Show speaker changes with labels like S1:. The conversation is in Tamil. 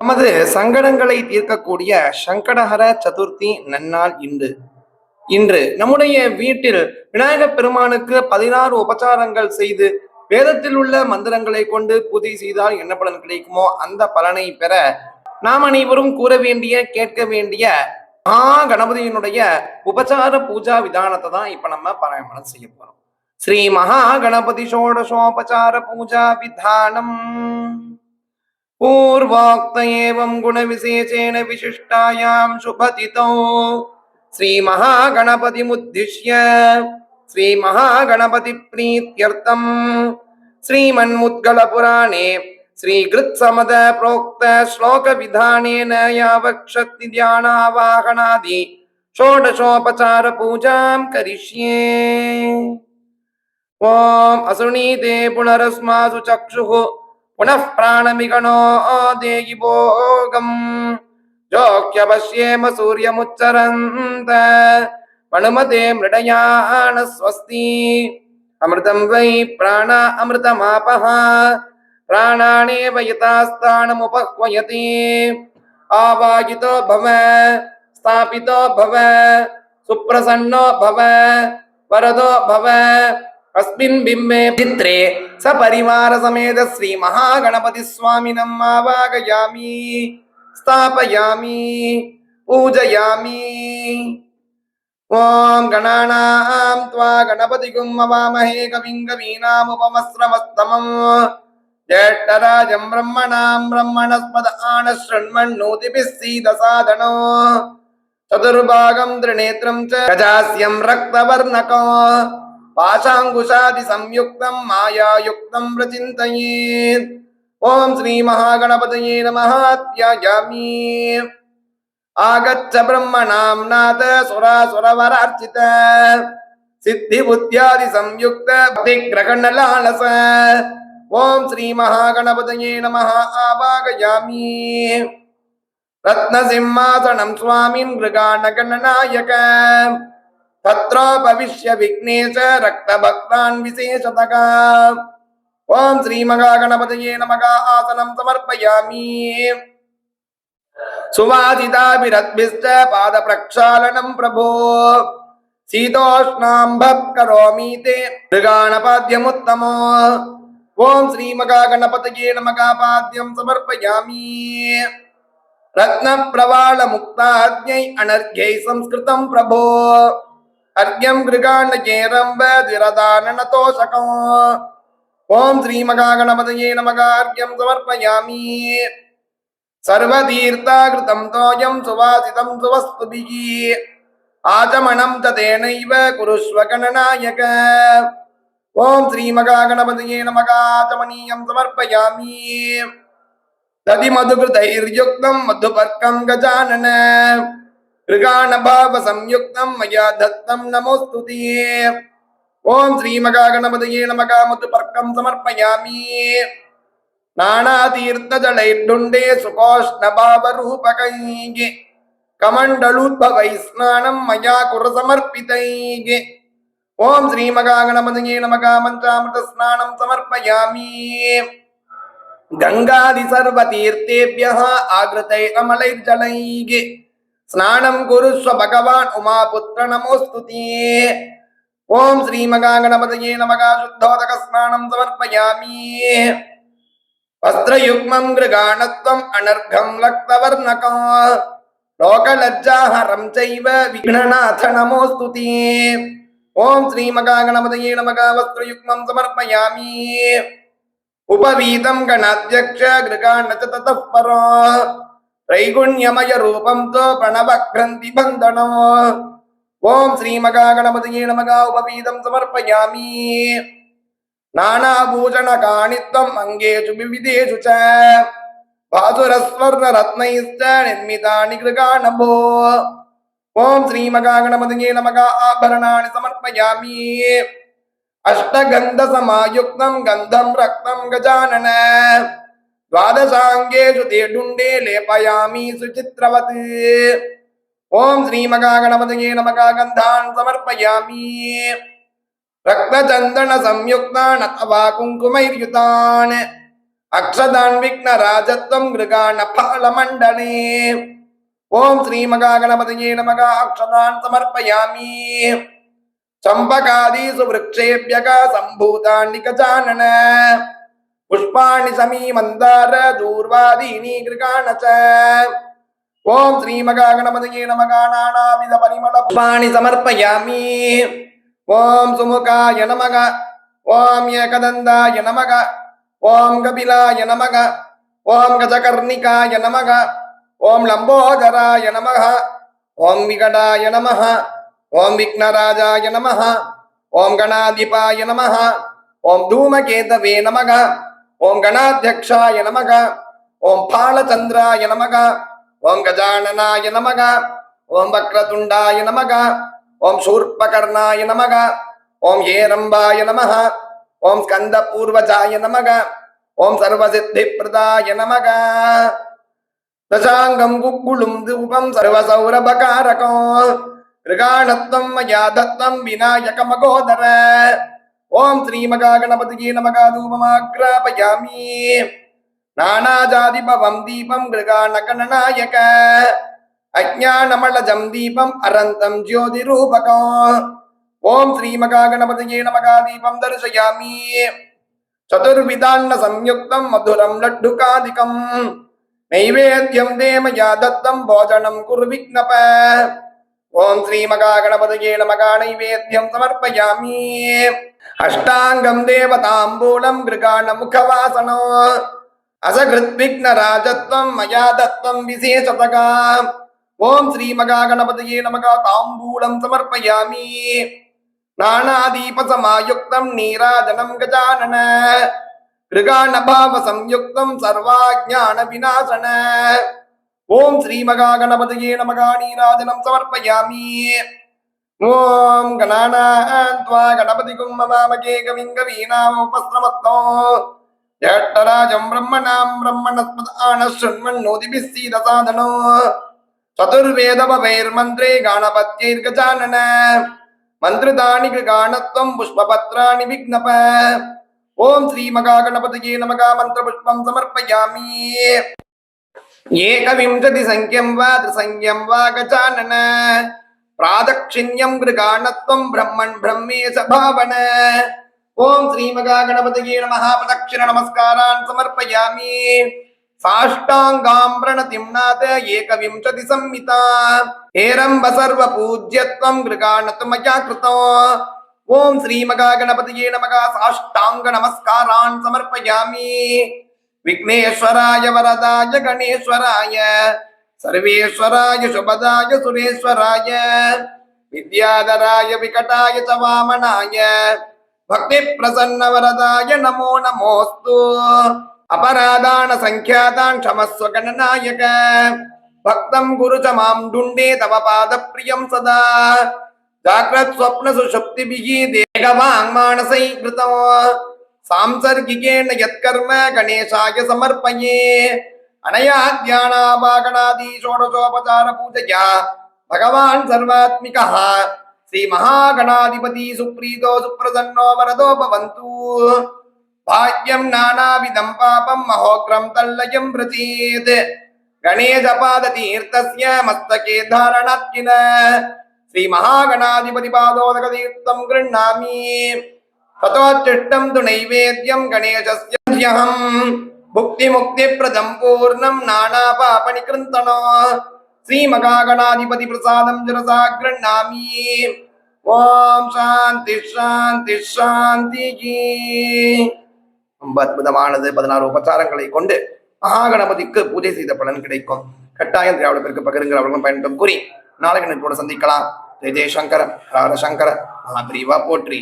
S1: நமது சங்கடங்களை தீர்க்கக்கூடிய சங்கடஹர சதுர்த்தி நன்னாள் இன்று. இன்று நம்முடைய வீட்டில் விநாயகப் பெருமானுக்கு பதினாறு உபச்சாரங்கள் செய்து வேதத்தில் உள்ள மந்திரங்களை கொண்டு பூஜை செய்தால் என்ன பலன் கிடைக்குமோ அந்த பலனை பெற நாம் அனைவரும் கூற வேண்டிய கேட்க வேண்டிய மகா கணபதியினுடைய உபச்சார பூஜா விதானத்தை தான் இப்ப நம்ம பாராயணம் செய்ய போறோம். ஸ்ரீ மகா கணபதி சோடசோபச்சார பூஜா விதானம். पूर्वोक्त एवं गुणविशेषेण विशिष्टायां शुभतितौ श्रीमहागणपतिमुद्दिश्य श्रीमहागणपतिप्रीत्यर्थम् श्रीमन्मुद्गलपुराणे श्रीकृत्समद प्रोक्त श्लोकविधानेन यावक्षति ध्यानावाहनादि करिष्ये। ॐ असुणीते पुनरस्मासु चक्षुः पुनः प्राणमिगणो देहि भोगम् जोक्यपश्येम सूर्यमुच्चरन्त मनुमते मृडयान स्वस्ति अमृतं वै प्राण अमृतमापः प्राणानेव यथास्थानमुपह्वयति आवाहितो भव स्थापितो भव सुप्रसन्नो भव वरदो भव అస్మిన్ బింబే చిత్రే సపరివార సమేత శ్రీ మహాగణపతి స్వామి నమ్మావాగయామి స్థాపయామి పూజయామి ఓం గణానాం త్వా గణపతి గుమ్మవామహే కవిం కవీనాముపమస్రమస్తమం జ్యేష్ఠరాజం బ్రహ్మణాం బ్రహ్మణస్పద ఆన శృణ్మణోతిభిः సీదసాదనో చతుర్భాగం త్రినేత్రం చ గజాస్యం రక్తవర్ణకం பாஷாங்குஷாதி சம்யுக்தம் மாயாயுக்தம் பிரச்சிந்தையேன் ஓம் ஸ்ரீ மகாகணபதயே நமஹாத்யாமி ஆகச்ச பிரம்ம நாம்நாத சுராசுரவர அர்ச்சித. சித்தி புத்தியாதி சம்யுக்த பக்தி கிரகண ஓம் ஸ்ரீ மகாகணபதயே நம ஆபாகயாமி ரத்னசிம்மாசனம் சுவாமின் கிருகாணகணநாயக तत्रोपविश्य विघ्नेश रक्तभक्तान् विशेषतः ॐ श्रीमहागणपतये नमः आसनं समर्पयामि सुवासिताभिरद्भिश्च पादप्रक्षालनं प्रभो शीतोष्णाम्भः करोमि ते मृगाणपाद्यमुत्तमो ॐ श्रीमहागणपतये नमः पाद्यं समर्पयामि रत्नप्रवालमुक्ताज्ञै अनर्घ्यै संस्कृतं प्रभो அர்க்யம் கிருகாண்டேரம்ப திரதானதோஷகம் ஓம் ஸ்ரீ மகா கணபதையே நமகார்க்யம் சமர்ப்பயாமி. சர்வதீர்த்தாகிருதம் தோயம் சுவாசிதம் சுவஸ்துபிகி. ஆச்சமணம் ததேனைவ குருஸ்வ கணநாயக. ஓம் ஸ்ரீ மகா கணபதையே நமகாச்சமணீயம் சமர்ப்பயாமி. ததி மதுகிருதைர்யுக்தம் மதுபர்க்கம் கஜானன. ரிகாணபாவசம்யுக்தம் மயா தத்தம் நமோஸ்துதியே ஓம் ஸ்ரீமகா கணபதியே நமகா முத்து பர்க்கம் சமர்ப்பயாமி. நாணாதீர்த்தஜலைண்டுண்டே சுகோஷ்ணபாவரூபகைः கமண்டலூத்பவை ஸ்நானம் மயா குரு சமர்ப்பிதைः ஓம் ஸ்ரீமகாகணபதியே நமகா மஞ்சாமிருத ஸ்நானம் சமர்ப்பயாமி. கங்காதி சர்வ தீர்த்தேபியா ஆகிருதை அமலை ஜலைகே ஸ்நானம் குருஸ்வ பகவான் உமாபுத்திர நமோஸ்துதி. ஓம் ஸ்ரீ மகா கணபதியே நமகா சுத்தோதக ஸ்நானம் சமர்ப்பயாமி. வஸ்திரயுக்மம் கிருகாணத்வம் அனர்கம் லக்தவர்ணகா. லோகலஜ்ஜாஹரம் செய்வ விக்னநாத நமோஸ்துதி. ஓம் ஸ்ரீ மகா கணபதியே நமகா வஸ்திரயுக்மம் சமர்ப்பயாமி. உபவீதம் கணாத்தியக்ஷ கிருகாண தத்தः त्रैगुण्यमय रूपं तु प्रणवग्रन्थिबन्धनो ॐ श्रीमहागणपतये नमः उपवीतं समर्पयामि नानाभूषणकाणित्वम् अङ्गेषु विविधेषु च भासुरस्वर्णरत्नैश्च निर्मितानि गृगाणभो ॐ श्रीमहागणपतये नमः आभरणानि समर्पयामि अष्टगन्धसमायुक्तं गन्धं रक्तं गजानन द्वादशाङ्गेषु ते डुण्डे लेपयामि सुचित्रवत् ॐ श्रीमकागणपतये नमका गन्धान् समर्पयामि रक्तचन्दनसंयुक्तान् अथवा कुङ्कुमैर्युतान् अक्षदान् विघ्नराजत्वं मृगाणफालमण्डने ॐ श्रीमकागणपतये नमका अक्षदान् समर्पयामि चम्पकादिषु वृक्षेभ्यः सम्भूतान् निकजानन पुष्पाणि समी मन्दार दूर्वादीनि गृगाण च ॐ श्रीमगागणपतये नमः नानाविध परिमल पुष्पाणि समर्पयामि ॐ सुमुखाय नमः ॐ एकदन्ताय नमः ॐ कपिलाय नमः ॐ गजकर्णिकाय नमः ॐ लम्बोदराय नमः ॐ विकटाय नमः ॐ विघ्नराजाय नमः ॐ गणाधिपाय नमः ॐ धूमकेतवे नमः ஓம் கணாத்தியக்ஷாய நமக. ஓம் பாலச்சந்திராய நமக. ஓம் கஜானனாய நமக. ஓம் வக்ரதுண்டாய நமக. ஓம் சூர்பகர்ணாய நமக. ஓம் ஏரம்பாய நமக. ஓம் ஸ்கந்த பூர்வஜாய நமக. ஓம் சர்வசித்தி பிரதாய நமக. தசாங்கம் குக்குளும் தூபம் சர்வசௌரபகாரகம். கிருகாணத்தம் மயா தத்தம் விநாயகமகோதர. ஓம் ஸ்ரீமகா கணபதியே நமகா தூபமாக்ராபயாமி நானாஜாதி பவம் தீபம் கிருகாணகணநாயக அஜானமலஜம் தீபம் அரந்தம் ஜோதி ரூபகம் ஓம் ஸ்ரீமகா கணபதியே நமகா தீபம் தரிசயாமி. சதுர்விதான்ன சம்யுக்தம் மதுரம் லட்டுகாதிகம். நைவேத்தியம் தேமயா தத்தம் போஜனம் குரு விக்னப ஓம் ஸ்ரீ மகா கணபதியே நமகா நைவேத்தியம் சமர்ப்பயாமி. அஷ்டாங்கம் தேவதாம்பூலம் கிருகாண முகவாசனோ அசகிருத்விக்ன ராஜத்வம் மயா தத்வம் விசேஷதகா. ஓம் ஸ்ரீ மகா கணபதியே நமகா தாம்பூலம் சமர்ப்பயாமி. நானாதீபசமாயுக்தம் நீராஜனம் கஜானன. கிருகாணபாவ சம்யுக்தம் சர்வாஜான விநாசன. सर्वाज्ञानविनाशन ॐ श्रीमगागणपतये नमः नीराजनं समर्पयामि ॐ गणानात्वा गणपतिगुं ममामके कविं कवीनामुपस्रमत्तो ज्येष्ठराजं ब्रह्मणां ब्रह्मणस्पदानः शृण्वन्नोदिभिः सीदसादनो चतुर्वेदपवैर्मन्त्रे गाणपत्यैर्गजानन मन्त्रितानि गाणत्वं पुष्पपत्राणि विघ्नप ॐ श्रीमगागणपतये नमः मन्त्रपुष्पं समर्पयामि ஏகவிம்சதி சங்கியம் வா திருசங்கியம் வா கஜானன. பிராதக்ஷிண்யம் கிருகாணத்வம் பிரம்மன் பிரம்மே சபாவன ஓம் ஸ்ரீமகா கணபதியே நமஹா பதக்ஷிண நமஸ்காரான் சமர்ப்பயாமி. சாஷ்டாங்காம் பிரணதிம் நாத ஏகவிம்சதி சம்மிதா ஏரம்ப சர்வ பூஜ்யத்வம் கிருகாணத்து மயா கிருதம் ஓம் ஸ்ரீமகா கணபதியே நமகா சாஷ்டாங்க நமஸ்காரான் சமர்ப்பயாமி. விக்னேஸ்வராய வரதாய கணேஸ்வராய சர்வேஸ்வராய சுபதாய சுரேஸ்வராய வித்யாதராய விகட்டாய சவாமனாய பக்தி பிரசன்ன வரதாய நமோ நமோஸ்து அபராதான சங்கியாதான் க்ஷமஸ்வ கணநாயக பக்தம் குரு ச மாம் டுண்டே தவ பாத பிரியம் சதா ஜாகிரத் ஸ்வப்ன சுஷப்திபிகி தேகவாங் மானசை கிருதோ सांसर्गिकेण यत्कर्म गणेशाय समर्पये। अनया ध्यानावागणादि षोडशोपचार पूजया भगवान् सर्वात्मिकः। श्रीमहागणाधिपति सुप्रीतो सुप्रसन्नो वरदो भवन्तु। भाग्यं नानाविधं पापं महोग्रं तल्लयं व्रजेत् गणेशपादतीर्थस्य मस्तके धारणात् किल श्रीमहागणाधिपतिपादोदकतीर्थं गृह्णामि। ततोच्चिष्टं तु नैवेद्यं गणेशस्य ह्यहं भुक्तिमुक्तिप्रदं पूर्णं नानापापनिकृन्तन श्रीमगागणाधिपतिप्रसादं जरसा गृह्णामि ஓம் சாந்தி சாந்தி சாந்தி ரொம்ப அற்புதமானது பதினாறு உபச்சாரங்களை கொண்டு மகாகணபதிக்கு பூஜை செய்த பலன் கிடைக்கும் கட்டாயம் திராவிடத்திற்கு பகிருங்கள் அவர்களும் பயன்படும் கூறி நாளைக்கு கூட சந்திக்கலாம் ஜெய ஜெயசங்கர ஹர சங்கர மகாபிரிவா போற்றி